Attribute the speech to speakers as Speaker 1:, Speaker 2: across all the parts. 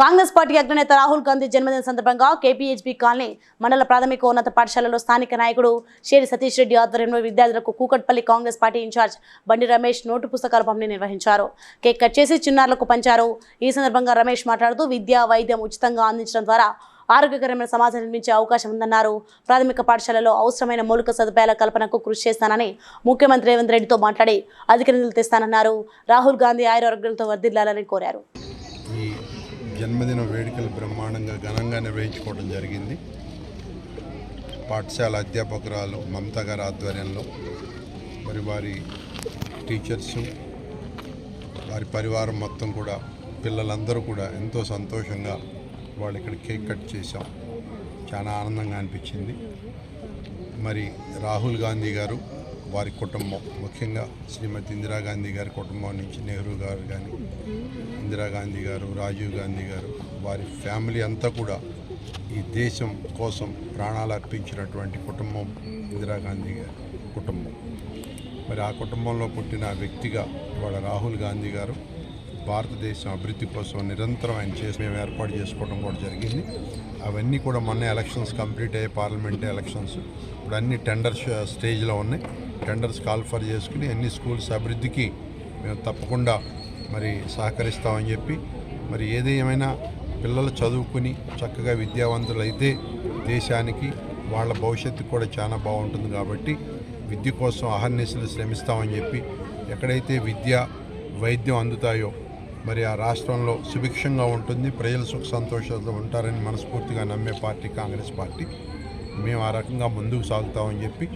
Speaker 1: Congress party అగ్రనేత రాహుల్ గాంధీ జన్మదిన సందర్భంగా కేపీహెచ్బీ కాలనీ మండల ప్రాథమిక ఉన్నత పాఠశాలలో స్థానిక నాయకుడు షేరి సతీష్ రెడ్డి ఆధ్వర్యంలో విద్యార్థులకు కూకట్పల్లి కాంగ్రెస్ పార్టీ ఇన్ఛార్జ్ బండి రమేష్ నోటు పుస్తకాల పంపిణీ నిర్వహించారు. కేక్ కట్ చేసి చిన్నారులకు పంచారు. ఈ సందర్భంగా రమేష్ మాట్లాడుతూ విద్య వైద్యం ఉచితంగా అందించడం ద్వారా ఆరోగ్యకరమైన సమాజం నిర్మించే అవకాశం ఉందన్నారు. ప్రాథమిక పాఠశాలలో అవసరమైన మౌలిక సదుపాయాల కల్పనకు కృషి చేస్తానని ముఖ్యమంత్రి రేవంత్ రెడ్డితో మాట్లాడి అధిక నిధులు తెస్తానన్నారు. రాహుల్ గాంధీ ఆయురారోగ్యాలతో వర్ధిల్లాలని కోరారు.
Speaker 2: జన్మదిన వేడుకలు బ్రహ్మాండంగా ఘనంగా నిర్వహించుకోవడం జరిగింది. పాఠశాల అధ్యాపకురాలు మమత గారి ఆధ్వర్యంలో మరి వారి టీచర్సు వారి పరివారం మొత్తం కూడా పిల్లలందరూ కూడా ఎంతో సంతోషంగా వాళ్ళు ఇక్కడ కేక్ కట్ చేశాం. చాలా ఆనందంగా అనిపించింది. మరి రాహుల్ గాంధీ గారు వారి కుటుంబం. ముఖ్యంగా శ్రీమతి ఇందిరాగాంధీ గారి కుటుంబం నుంచి నెహ్రూ గారు కానీ ఇందిరాగాంధీ గారు రాజీవ్ గాంధీ గారు వారి ఫ్యామిలీ అంతా కూడా ఈ దేశం కోసం ప్రాణాలు అర్పించినటువంటి కుటుంబం ఇందిరాగాంధీ గారి కుటుంబం. మరి ఆ కుటుంబంలో పుట్టిన వ్యక్తిగా ఇవాళ రాహుల్ గాంధీ గారు భారతదేశం అభివృద్ధి కోసం నిరంతరం ఆయన చేసి మేము ఏర్పాటు చేసుకోవడం కూడా జరిగింది. అవన్నీ కూడా మొన్న ఎలక్షన్స్ కంప్లీట్ అయ్యే పార్లమెంట్ ఎలక్షన్స్. ఇప్పుడు అన్ని టెండర్ స్టేజ్లో ఉన్నాయి. టెండర్స్ కాల్ఫర్ చేసుకుని అన్ని స్కూల్స్ అభివృద్ధికి మేము తప్పకుండా మరి సహకరిస్తామని చెప్పి మరి ఏది ఏమైనా పిల్లలు చదువుకుని చక్కగా విద్యావంతులు అయితే దేశానికి వాళ్ళ భవిష్యత్తు కూడా చాలా బాగుంటుంది కాబట్టి విద్య కోసం అహర్నిశలు శ్రమిస్తామని చెప్పి ఎక్కడైతే విద్య వైద్యం అందుతాయో మరి ఆ రాష్ట్రంలో సుభిక్షంగా ఉంటుంది ప్రజలు సుఖ సంతోషాలతో ఉంటారని మనస్ఫూర్తిగా నమ్మే పార్టీ కాంగ్రెస్ పార్టీ. మేము ఆ రకంగా ముందుకు సాగుతామని చెప్పి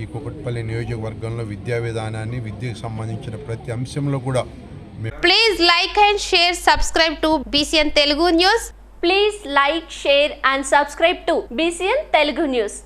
Speaker 2: ఈ కుకట్పల్లి నియోజకవర్గంలో విద్యా విధానాన్ని విద్యకు సంబంధించిన ప్రతి అంశంలో కూడా
Speaker 3: please like and share subscribe to BCN Telugu news
Speaker 4: please like share and subscribe to BCN Telugu news